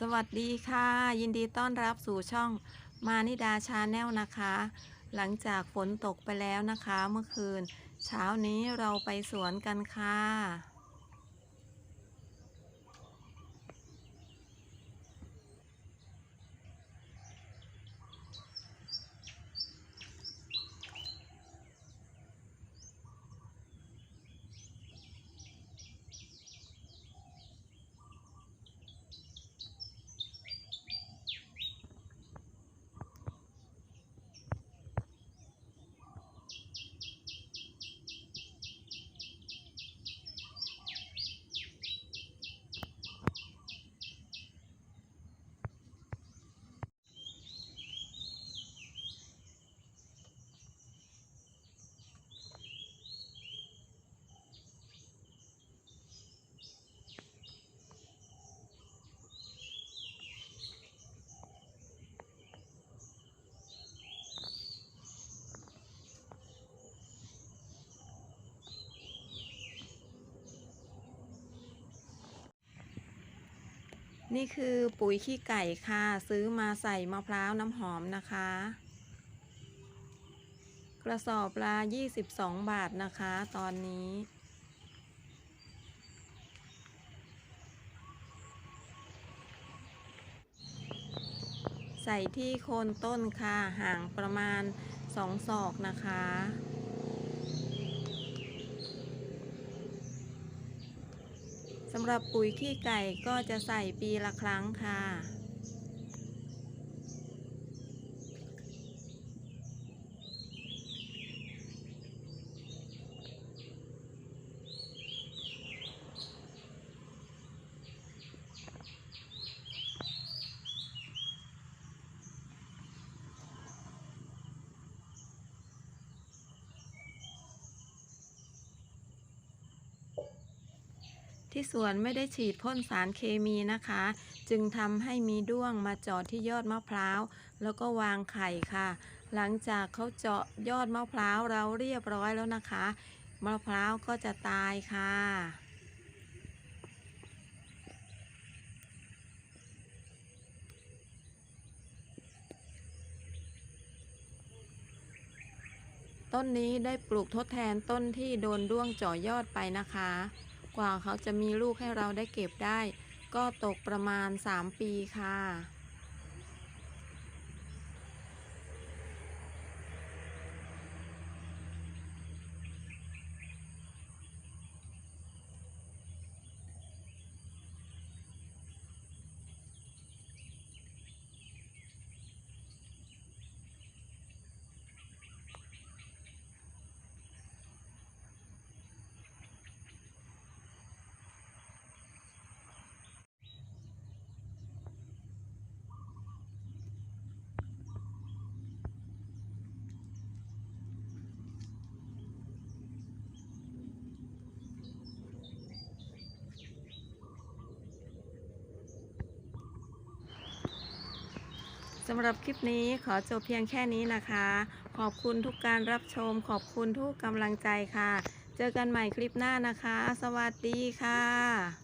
สวัสดีค่ะ ยินดีต้อนรับสู่ช่องมานิดาชาแนลนะคะ หลังจากฝนตกไปแล้วนะคะ เมื่อคืน เช้านี้เราไปสวนกันค่ะ นี่คือปุ๋ยขี้ไก่ค่ะ ซื้อมาใส่มะพร้าวน้ำหอมนะคะ กระสอบละ22 บาทนะคะ ตอนนี้ ใส่ที่โคนต้นค่ะ ห่างประมาณ 2 ศอกนะคะ สำหรับปุ๋ยขี้ไก่ก็จะใส่ปีละครั้งค่ะ ที่สวนไม่ได้ฉีดพ่นสารเคมีนะคะ จึงทำให้มีด้วงมาเจาะที่ยอดมะพร้าว แล้วก็วางไข่ค่ะ หลังจากเขาเจาะยอดมะพร้าวเราเรียบร้อยแล้วนะคะ มะพร้าวก็จะตายค่ะต้นนี้ได้ปลูกทดแทนต้นที่โดนด้วงเจาะยอดไปนะคะ กว่าเขาจะมีลูกให้เราได้เก็บได้ ก็ตกประมาณ 3 ปีค่ะ สำหรับคลิปนี้ขอจบเพียงแค่นี้นะคะ ขอบคุณทุกการรับชม ขอบคุณทุกกำลังใจค่ะ เจอกันใหม่คลิปหน้านะคะ สวัสดีค่ะ